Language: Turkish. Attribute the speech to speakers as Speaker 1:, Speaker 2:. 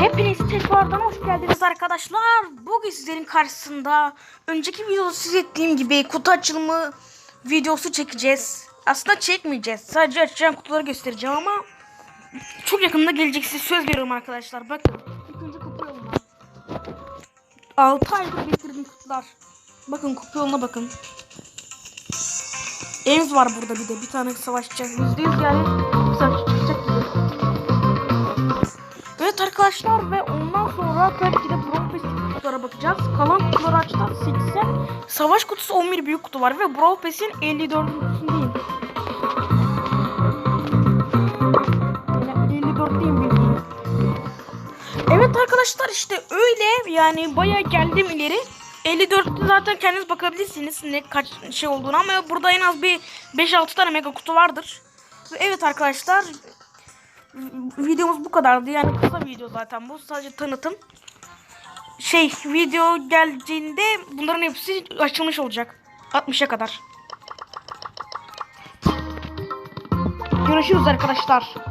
Speaker 1: Hepiniz tekrardan hoş geldiniz arkadaşlar. Bugün sizlerin karşısında önceki videoda siz ettiğim gibi kutu açılımı videosu çekeceğiz. Aslında çekmeyeceğiz. Sadece açacağım kutuları göstereceğim ama çok yakında gelecek size söz veriyorum arkadaşlar. Bakın ilk önce kutu yoluna. 6 aydır getirdiğim kutular. Bakın kutu yoluna bakın. Ems var burada bir de. Bir tane savaşçı. %100 yani savaşçı. Arkadaşlar ve ondan sonra tabii ki de Brawl Pass'in kutulara bakacağız. Kalan kutuları açtık 80. Savaş kutusu 11 büyük kutu var ve Brawl Pass'in 54. kutusundayım. Yani 54'teyim bildiğin. Evet arkadaşlar işte öyle yani bayağı geldim ileri. 54'te zaten kendiniz bakabilirsiniz ne kaç şey olduğunu ama burada en az bir 5-6 tane mega kutu vardır. Ve Evet arkadaşlar videomuz bu kadardı. Yani kısa video zaten bu. Sadece tanıtım. Şey video geldiğinde bunların hepsi açılmış olacak. 60'a kadar. Görüşürüz arkadaşlar.